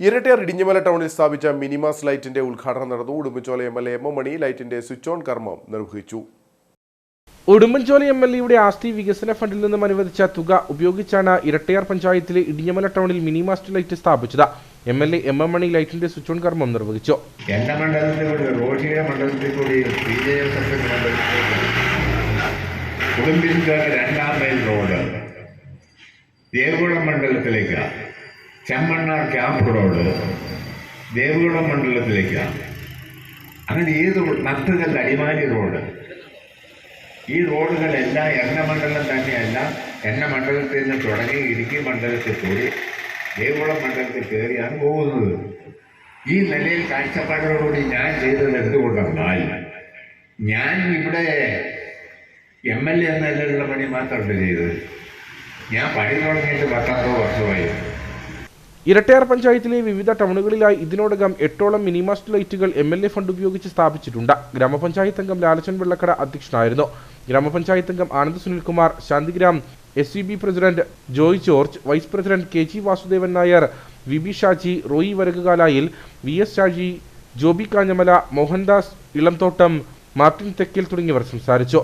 ഇരട്ടയാർ ഇടിഞ്ഞമല ടൗണിൽ സ്ഥാപിച്ച മിനിമാസ് ലൈറ്റിന്റെ ഉദ്ഘാടനം നടന്നു. Udumbanchola M L A M M Mani ലൈറ്റിന്റെ സ്വിച്ച് ഓൺ കർമ്മം നിർവഹിച്ചു. ഉടുമ്പൻചോല എം എൽ എയുടെ ആസ്തി വികസന ഫണ്ടിൽ നിന്നും അനുവദിച്ച തുക ഉപയോഗിച്ചാണ് ഇരട്ടയാർ പഞ്ചായത്തിലെ ഇടിഞ്ഞമല ടൗണിൽ മിനിമാസ്റ്റ് ലൈറ്റ് സ്ഥാപിച്ചത്. M L A M M Mani ലൈറ്റിന്റെ സ്വിച്ച് ഓൺ കർമ്മം നിർവഹിച്ചു. എന്റെ മണ്ഡലത്തിൽ കൂടി റോഷിയുടെ മണ്ഡലത്തിൽ കൂടി ബി ജെ എസ് രണ്ടാം മൈൽ റോഡ്. ദേവകുളം മണ്ഡലത്തിലേക്ക് ചെമ്മണ്ണാർ ക്യാമ്പ് ദേവകുളം മണ്ഡലത്തിലേക്ക് അങ്ങനെ റോഡ് നത്തുകൽ അടിമാലി റോഡ് ഈ റോഡുകളെല്ലാം എണ്ണ മണ്ഡലം തന്നെയല്ല. എണ്ണ മണ്ഡലത്തിൽ നിന്ന് തുടങ്ങി ഇടുക്കി മണ്ഡലത്തിൽ കൂടി ദേവകുളം മണ്ഡലത്തിൽ കയറിയാണ് പോകുന്നത്. ഈ നിലയിൽ കാഴ്ചപ്പാടോടുകൂടി ഞാൻ ചെയ്തത് എന്തുകൊണ്ടെന്നാൽ ഞാൻ ഇവിടെ എം എൽ എ എന്ന നിലയിലുള്ള പണി മാത്രമല്ല ചെയ്തത്. ഞാൻ പണി തുടങ്ങിയിട്ട് പത്താറോ വർഷമായി. ഇരട്ടയാർ പഞ്ചായത്തിലെ വിവിധ ടൗണുകളിലായി ഇതിനോടകം എട്ടോളം മിനിമാസ്റ്റ് ലൈറ്റുകൾ എം എൽ എ ഫണ്ട് ഉപയോഗിച്ച് സ്ഥാപിച്ചിട്ടുണ്ട്. ഗ്രാമപഞ്ചായത്ത് അംഗം ലാലച്ചൻ വെള്ളക്കട അധ്യക്ഷനായിരുന്നു. ഗ്രാമപഞ്ചായത്ത് അംഗം Anand Sunilkumar Shantigram S C B president Joy George vice president K G Vasudevan Nair V B Shaji Roy Varakukalayil V S Shaji Joby Kanjamala Mohandas Elamthottam Martin Thekkil തുടങ്ങിയവർ സംസാരിച്ചു.